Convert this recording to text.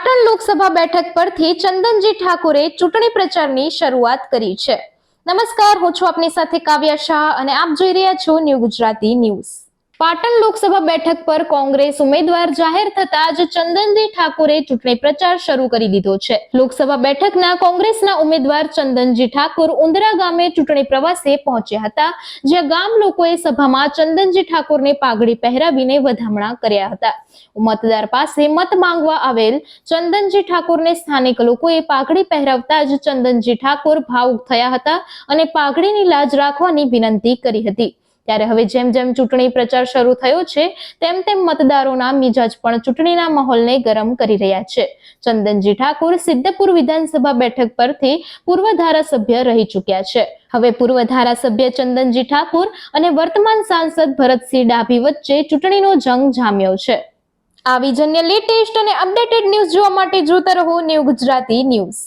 પાટણ લોકસભા બેઠક પરથી ચંદનજી ઠાકોરે ચૂંટણી પ્રચારની શરૂઆત કરી છે. નમસ્કાર, હું છું આપની સાથે કાવ્યા શાહ અને આપ જોઈ રહ્યા છો ન્યૂ ગુજરાતી ન્યૂઝ. પાટણ લોકસભા બેઠક પર કોંગ્રેસ ઉમેદવાર જાહેર થતા જ ચંદનજી ઠાકોરે ચૂંટણી પ્રચાર શરૂ કરી દીધો છે. લોકસભા બેઠકના કોંગ્રેસના ઉમેદવાર ચંદનજી ઠાકોર ઉંદરા ગામે ચૂંટણી પ્રવાસે પહોંચ્યા હતા, જ્યાં ગામ લોકોએ સભામાં ચંદનજી ઠાકોરને પાઘડી પહેરાવીને વધામણા કર્યા હતા. મતદાર પાસે મત માંગવા આવેલ ચંદનજી ઠાકોરને સ્થાનિક લોકોએ પાઘડી પહેરાવતા જ ચંદનજી ઠાકોર ભાવુક થયા હતા અને પાઘડીની લાજ રાખવાની વિનંતી કરી હતી. ત્યારે હવે જેમ જેમ ચૂંટણી પ્રચાર શરૂ થયો છે, તેમ તેમ મતદારોના મિજાજ પણ ચૂંટણીના માહોલને ગરમ કરી રહ્યા છે. ચંદનજી ઠાકુર સિદ્ધપુર વિધાનસભા બેઠક પરથી પૂર્વ ધારાસભ્ય રહી ચૂક્યા છે. હવે પૂર્વ ધારાસભ્ય ચંદનજી ઠાકુર અને વર્તમાન સાંસદ ભરતસિંહ ડાભી વચ્ચે ચૂંટણીનો જંગ જામ્યો છે. આવી જન્ય લેટેસ્ટ અને અપડેટેડ ન્યૂઝ જોવા માટે જોતા રહો ન્યૂ ગુજરાતી ન્યૂઝ.